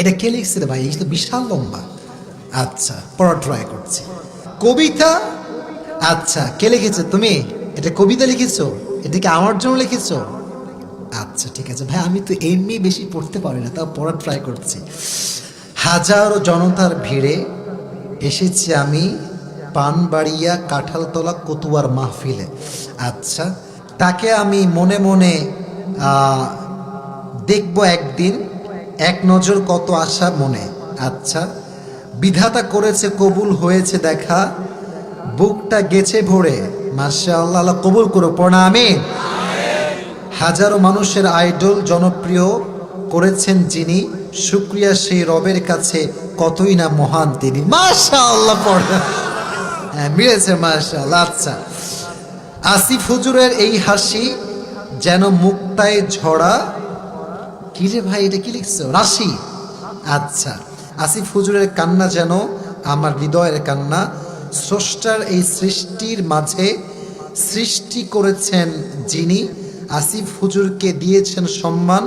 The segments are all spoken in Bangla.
এটা কে লিখছে ভাই? এই তো বিশাল লম্বা। আচ্ছা পড়া ট্রাই করছি। কবিতা? আচ্ছা কে লিখেছে তুমি? এটা কবিতা লিখেছো? এটা কি আমার জন্য লিখেছো? আচ্ছা ঠিক আছে। ভাই, আমি তো এমনি বেশি পড়তে পারি না, তাও পড়া ট্রাই করছি। হাজারো জনতার ভিড়ে এসেছি আমি পানবাড়িয়া কাঁঠালতলা কতুয়ার মাহফিলে। আচ্ছা তাকে আমি মনে মনে দেখব একদিন। এক নজর কত আশা মনে। আচ্ছা বিধাতা করেছে, কবুল হয়েছে দেখা, বুকটা গেছে ভরে। মাসা আল্লাহ কবুল করো পড়া আমিন। হাজারো মানুষের আইডল জনপ্রিয় করেছেন যিনি, শুক্রিয়া সেই রবের কাছে কতই না মহান তিনি। পড়া হ্যাঁ মিলেছে আল্লাহ আচ্ছা। আসিফ হুজুরের এই হাসি যেন মুক্তায় ঝরা কি রে ভাই, এটা কি লিখছো? রাশি। আচ্ছা আসিফ হুজুরের কান্না যেন, আমার হৃদয়ের কান্না। স্রষ্টার এই সৃষ্টির মাঝে সৃষ্টি করেছেন যিনি, আসিফ হুজুরকে দিয়েছেন সম্মান।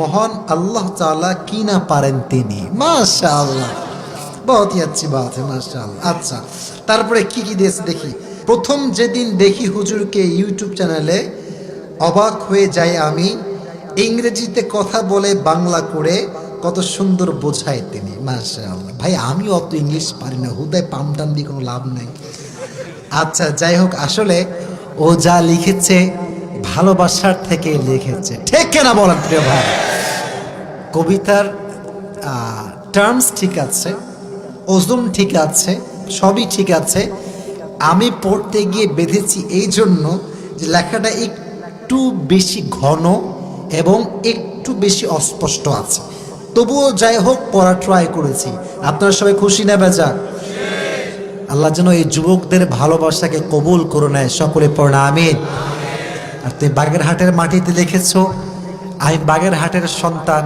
মহান আল্লাহ তাআলা কি না পারেন তিনি? মাশা আল্লাহ বহুত আচ্ছি বাত আচ্ছা তারপরে কি কি দিয়েছে দেখি। প্রথম যেদিন দেখি হুজুরকে ইউটিউব চ্যানেলে অবাক হয়ে যাই আমি ইংরেজিতে কথা বলে বাংলা করে কত সুন্দর বোঝায় তিনি মাশা আল্লাহ ভাই আমি অত ইংলিশ পারি না, হুদায় পাম টান দিয়ে কোনো লাভ নাই। আচ্ছা যাই হোক, আসলে ও যা লিখেছে ভালোবাসার থেকে লিখেছে। ঠিক কেনা বলেন, প্রিয় ভাই? কবিতার টার্মস ঠিক আছে, ওজন ঠিক আছে, সবই ঠিক আছে। আমি পড়তে গিয়ে বেঁধেছি এই জন্য যে লেখাটা একটু বেশি ঘন এবং একটু বেশি অস্পষ্ট আছে। তবুও যাই হোক পড়া ট্রাই করেছি। আপনারা সবাই খুশি না বেজা? আল্লাহ যেন এই যুবকদের ভালোবাসাকে কবুল করে নেয়, সকলে পড়া আমিন। আর তুমি বাগেরহাটের মাটিতে লিখেছো আমি বাগেরহাটের সন্তান।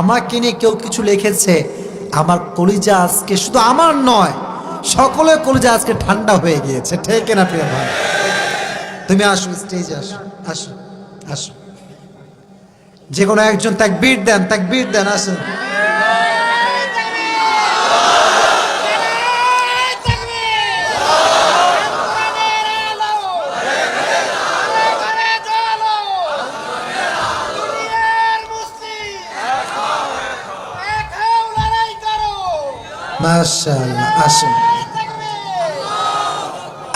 আমাকে নিয়ে কেউ কিছু লিখেছে, আমার কলিজা আজকে শুধু আমার নয়, সকলের কলিজা আজকে ঠান্ডা হয়ে গিয়েছে। ঠিক না প্রিয় ভাই? তুমি আসো স্টেজে আসো আসো আসো। যে কোনো একজন তাকবীর দেন তাকবীর দেন আসুন আসুন।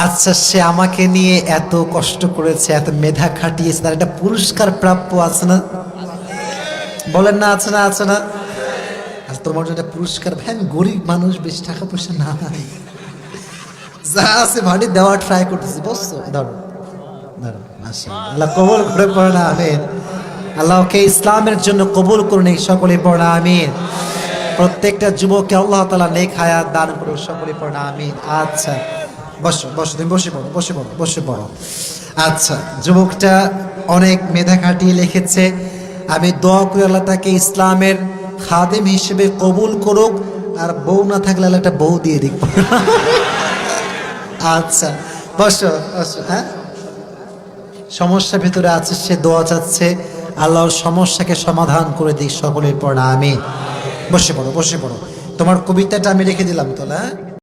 আচ্ছা সে আমাকে নিয়ে এত কষ্ট করেছে, এত মেধা খাটিয়েছে, তার একটা পুরস্কার প্রাপ্য আছে না? বলেন না, আছে না আছে না। আর তোমার জন্য পুরস্কার। আমি গরিব মানুষ, বেশি টাকা পয়সা নাই। যা আছে ভাড়ি দেওয়া ট্রাই করতেছি বসছো ধরো ধরো, মাশাআল্লাহ। আল্লাহ কবুল করে পড়ে না, আমিন। আল্লাহকে ইসলামের জন্য কবুল করুন এই সকলে পড়ে না, আমিন। প্রত্যেকটা যুবককে আল্লাহ তালা নেক হায়াত দান করুন সকলে পড়ে না, আমিন। আচ্ছা বসো বসো, তুমি বসে পড়ো বসে পড়ো বসে পড়ো। আচ্ছা যুবকটা অনেক মেধা খাটিয়ে লিখেছে। আমি দোয়া করি আল্লাহ তাকে ইসলামের খাদেম হিসেবে কবুল করুক, আর বউ না থাকলে আল্লাহ একটা বউ দিয়ে দিক। আচ্ছা বসো বসো হ্যাঁ? সমস্যা ভিতরে আছে, সে দোয়া চাচ্ছে। আল্লাহর সমস্যাকে সমাধান করে দিক সকলের পর আমি বসে পড়ো বসে পড়ো। তোমার কবিতাটা আমি রেখে দিলাম তো না